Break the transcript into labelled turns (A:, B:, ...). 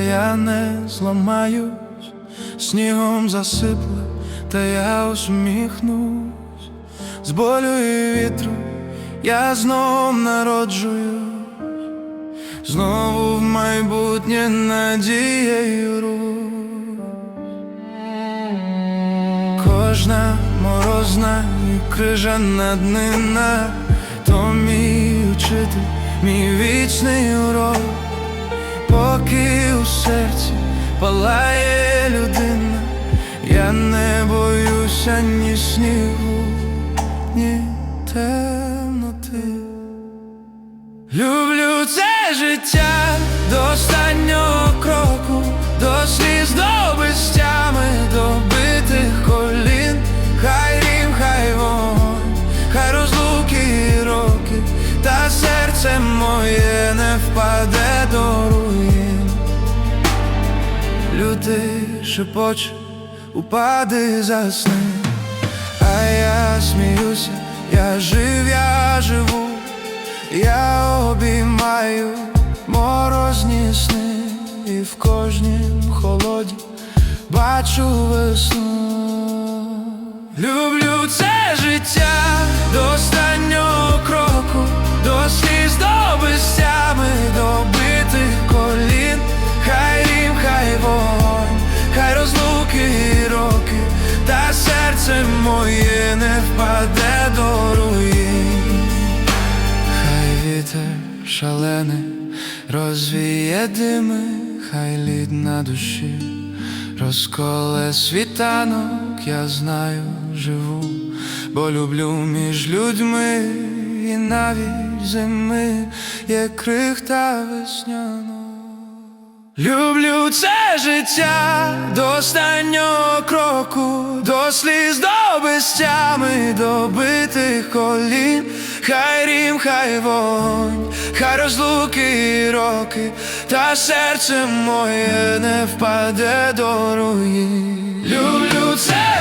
A: я не зламаюсь, снігом засипле, та я усміхнусь, з болю і вітру я знов народжую, знову в майбутнє надією рух. Кожна морозна і крижана днина, то мій учитель, мій вічний урок, палає людина, я не боюся ні снігу, ні темноти. Люблю це життя до останнього кроку, до Люди шепоче, упади засни, а я сміюся, я жив, я живу. Я обіймаю морозні сни і в кожнім холоді бачу весну. Люблю це життя до впаде до руїн. Хай вітер шалений розвіє дими, хай лід на душі розколе світанок, я знаю, живу, бо люблю між людьми і навіть зими є крихта весняна. Люблю це життя до останнього кроку, до сліз, до безтями, добитих колін, хай рім, хай вогонь, хай розлуки і роки, та серце моє не впаде до руїн. Люблю це